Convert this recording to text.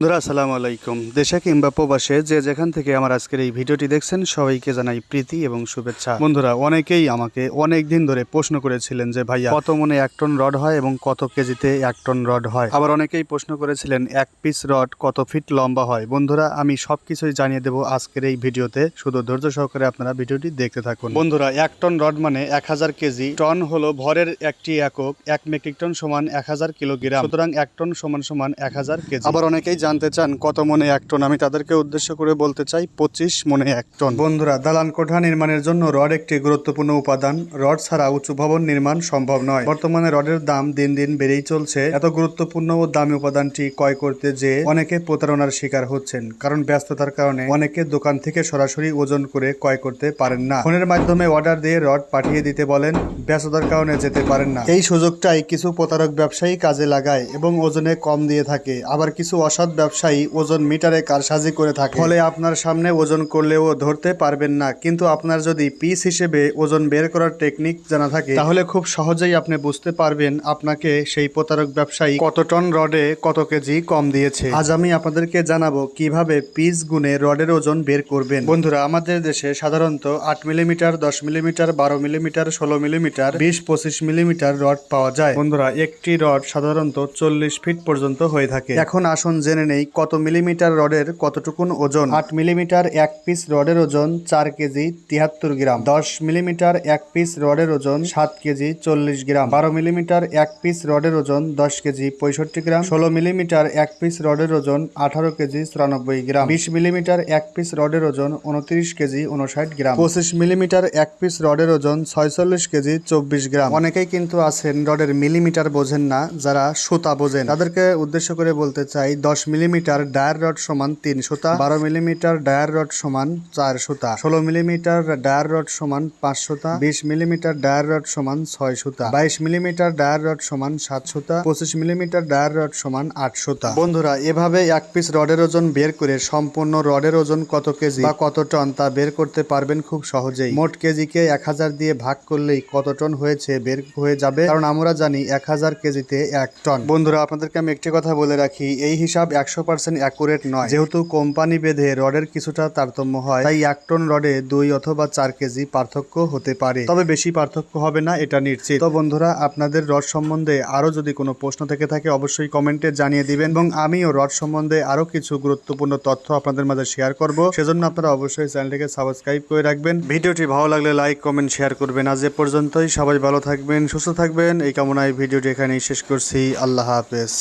বন্ধুরা, আসসালামু আলাইকুম। দেশে কিংবা প্রবাসে যে যেখান থেকে আমার আজকের এই ভিডিওটি দেখছেন, সবাইকে জানাই প্রীতি এবং শুভেচ্ছা। বন্ধুরা, অনেকেই আমাকে অনেক দিন ধরে প্রশ্ন করেছিলেন যে, ভাইয়া, কত মনে এক টন রড হয় এবং কত কেজিতে এক টন রড হয়? আবার অনেকেই প্রশ্ন করেছিলেন, এক পিস রড কত ফিট লম্বা হয়? বন্ধুরা, আমি সবকিছুই জানিয়ে দেবো আজকের এই ভিডিওতে। শুধু ধৈর্য সহকারে আপনারা ভিডিওটি দেখতে থাকুন। বন্ধুরা, এক টন রড মানে এক হাজার কেজি। টন হলো ভরের একটি একক। এক মেট্রিক টন সমান এক হাজার কিলোগ্রাম। সুতরাং এক টন সমান সমান এক হাজার কেজি। আবার অনেকেই জানতে চান কত মনে এক টন, আমি তাদেরকে উদ্দেশ্য করে বলতে চাই পঁচিশ মনে এক টন। বন্ধুরা, দালান কোঠা নির্মাণের জন্য রড একটি গুরুত্বপূর্ণ উপাদান। রড ছাড়া উঁচু ভবন নির্মাণ সম্ভব নয়। বর্তমানে রডের দাম দিন দিন বেড়েই চলছে। এত গুরুত্বপূর্ণ ও দামি উপাদানটি ক্রয় করতে যে অনেকে প্রতারণার শিকার হচ্ছেন, কারণ ব্যস্ততার কারণে অনেকে দোকান থেকে সরাসরি ওজন করে ক্রয় করতে পারেন না। ফোনের মাধ্যমে অর্ডার দিয়ে রড পাঠিয়ে দিতে বলেন, ব্যস্ততার কারণে যেতে পারেন না। এই সুযোগটাই কিছু প্রতারক ব্যবসায়ী কাজে লাগায় এবং ওজনে কম দিয়ে থাকে। আবার কিছু অসৎ ব্যবসায়ী ওজন মিটারে কারসাজি করে থাকে। ফলে আপনার সামনে ওজন করলেও ধরতে পারবেন না। কিন্তু আপনার যদি পিস হিসেবে ওজন বের করার টেকনিক জানা থাকে, তাহলে খুব সহজেই আপনি বুঝতে পারবেন আপনাকে সেই প্রতারক ব্যবসায়ী কত টন রডে কত কেজি কম দিয়েছে। আজ আমি আপনাদেরকে জানাব কীভাবে পিস গুনে রডের ওজন বের করবেন। বন্ধুরা, আমাদের দেশে সাধারণত আট মিলিমিটার, দশ মিলিমিটার, বারো মিলিমিটার, ষোলো মিলিমিটার, বিশ পঁচিশ মিলিমিটার রড পাওয়া যায়। বন্ধুরা, একটি রড সাধারণত চল্লিশ ফিট পর্যন্ত হয়ে থাকে। এখন আসুন জেনে নেই, কত মিলিমিটার রডের কতটুকুন ওজন? আট মিলিমিটার এক পিস রডের ওজন চার কেজি তিয়াত্তর গ্রাম। দশ মিলিমিটার এক পিস রডের ওজন সাত কেজি চল্লিশ গ্রাম। বারো মিলিমিটার এক পিস রডের ওজন দশ কেজি পঁয়ষট্টি গ্রাম। ষোলো মিলিমিটার এক পিস রডের ওজন আঠারো কেজি চুরানব্বই গ্রাম। বিশ মিলিমিটার এক পিস রডের ওজন উনত্রিশ কেজি উনষাট গ্রাম। পঁচিশ মিলিমিটার এক পিস রডের ওজন ছয়চল্লিশ কেজি চব্বিশ গ্রাম। অনেকেই কিন্তু আছেন রডের মিলিমিটার বোঝেন না, যারা সুতা বোঝেন। তাদেরকে উদ্দেশ্য করে বলতে চাই, দশ মিলিমিটার ডায়ার রড সমান তিন সুতা, বারো মিলিমিটার ডায়ার রড সমান চার সুতা, ষোলো মিলিমিটার ডায়ার রড সমান পাঁচ সুতা, বিশ মিলিমিটার ডায়ার রড সমান ছয় সুতা, বাইশ মিলিমিটার ডায়ার রড সমান সাত সুতা, পঁচিশ মিলিমিটার ডায়ার রড সমান আট সুতা। বন্ধুরা, এভাবে এক পিস রডের ওজন বের করে সম্পূর্ণ রডের ওজন কত কেজি বা কত টন তা বের করতে পারবেন খুব সহজেই। মোট কেজিকে এক হাজার দিয়ে ভাগ করলেই কত টন হয়েছে বের হয়ে যাবে? কারণ আমরা জানি এক হাজার কেজিতে এক টন। বন্ধুরা, আপনাদেরকে আমি একটি কথা বলে রাখি, এই হিসাব একশো পার্সেন্ট অ্যাকুরেট নয়। যেহেতু কোম্পানি বেঁধে রডের কিছুটা তারতম্য হয়, তাই এক টন রডে দুই অথবা চার কেজি পার্থক্য হতে পারে। তবে বেশি পার্থক্য হবে না, এটা নিশ্চিত। তো বন্ধুরা, আপনাদের রড সম্বন্ধে আরও যদি কোনো প্রশ্ন থেকে থাকে, অবশ্যই কমেন্টে জানিয়ে দিবেন এবং আমিও রড সম্বন্ধে আরও কিছু গুরুত্বপূর্ণ তথ্য আপনাদের মাঝে শেয়ার করব। সেজন্য আপনারা অবশ্যই চ্যানেলটিকে সাবস্ক্রাইব করে রাখবেন। ভিডিওটি ভালো লাগলে লাইক, কমেন্ট, শেয়ার করবেন। আজ এ পর্যন্তই। সবাই ভালো থাকবেন, সুস্থ থাকবেন। এই কামনায় ভিডিওটি এখানেই শেষ করছি। আল্লাহ হাফেজ।